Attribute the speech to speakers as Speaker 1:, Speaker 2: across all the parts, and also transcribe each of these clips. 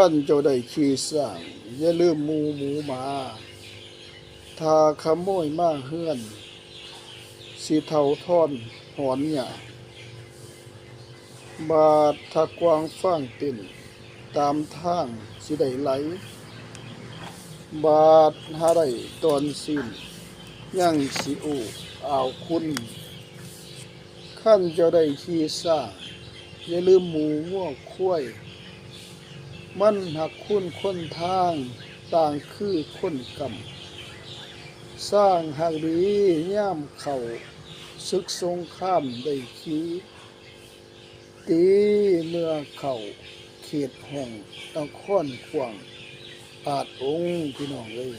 Speaker 1: ขั้นเจ้าได้ขี่สร้างอย่าลืมหมูหมูหมา ถ้าขโมยมาเฮือนสิเทาท่อนหอนหยาบาดถ้ากวางฟ้างติ่นตามทางสิได้ไหล บาดหาได้ตอนสิ้นยังสิอูอ่าวคุณ ขั้นเจ้าได้ขี่สร้างอย่าลืมหมูง่วคุ้ย มันหักคุณคนทาง ต่างคือคนกำสร้างหักดีย่ามเข่าศึกสงข้ามได้ขีตีเมื่อเข่าเขตแห่งตะค้อนขวางอาจองค์พี่น้องเลย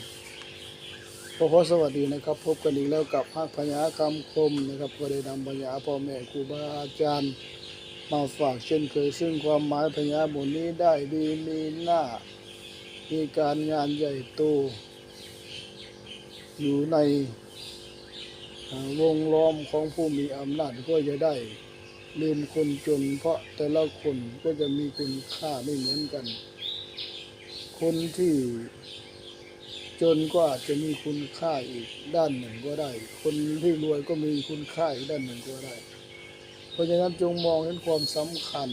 Speaker 1: พอพอสวัสดีนะครับ พบกันอีกแล้วกับภาคพญาคำคมนะครับ ก็ได้นำพญาพ่อแม่ครูบาอาจารย์ มาฝากเช่นเคยซึ่งความหมายพญาบทนี้ได้ดีมีหน้า มีการงานใหญ่โต อยู่ในวงล้อมของผู้มีอำนาจก็จะได้ลืมคนจน เพราะแต่ละคนก็จะมีคุณค่าไม่เหมือนกัน คนที่จนก็อาจจะมีคุณค่าอีกด้านหนึ่งก็ได้ คนที่รวยก็มีคุณค่าอีกด้านหนึ่งก็ได้ ราะฉะนั้นจงมองเห็นความสำคัญ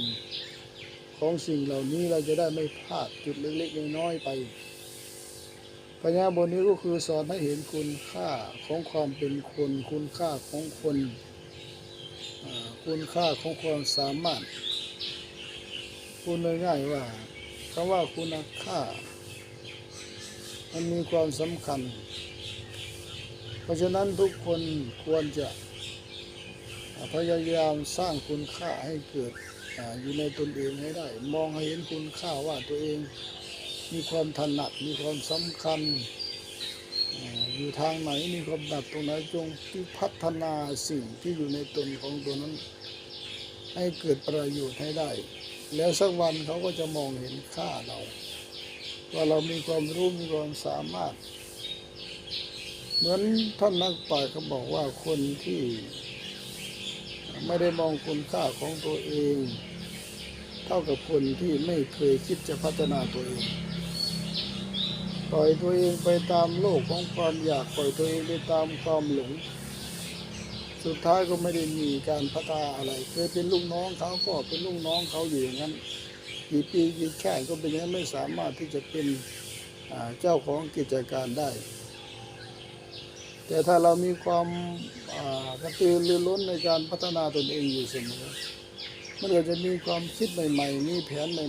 Speaker 1: ของสิ่งเหล่านี้เราจะได้ไม่พลาดจุดเล็กๆน้อยๆไป ปัญญาบทนี้ก็คือสอนให้เห็นคุณค่าของความเป็นคน คุณค่าของคน คุณค่าของความสามารถพูดง่ายๆว่าคำว่าคุณค่า มันมีความสำคัญ เพราะฉะนั้นทุกคนควรจะ พยายามสร้างคุณค่าให้เกิดออยู่ในตนเองให้ได้ มองให้เห็นคุณค่าว่าตัวเองมีความถนัดมีความสำคัญออยู่ทางไหนมีความถนัดตรงไหนจงที่พัฒนาสิ่งที่อยู่ในตนของตัวนั้น ให้เกิดประโยชน์ให้ได้ แล้วสักวันเขาก็จะมองเห็นค่าเรา ว่าเรามีความรู้มีความสามารถ เหมือนท่านนักปราชญ์เขาบอกว่าคนที่ ไม่ได้มองคุณค่าของตัวเอง เท่ากับคนที่ไม่เคยคิดจะพัฒนาตัวเอง ปล่อยตัวเองไปตามโลกของความอยากปล่อยตัวเองไปตามความหลง สุดท้ายก็ไม่ได้มีการพัฒนาอะไร เคยเป็นลูกน้องเขาก็เป็นลูกน้องเขาอยู่อย่างนั้นกี่ปีกี่แค่ก็เป็นอย่างนั้นไม่สามารถที่จะเป็นเจ้าของกิจการได้ แต่ถ้าเรามีความกระตือรือร้นในการพัฒนาตนเองอยู่เสมอมันก็จะมีความคิดใหม่ ๆ มีแผนใหม่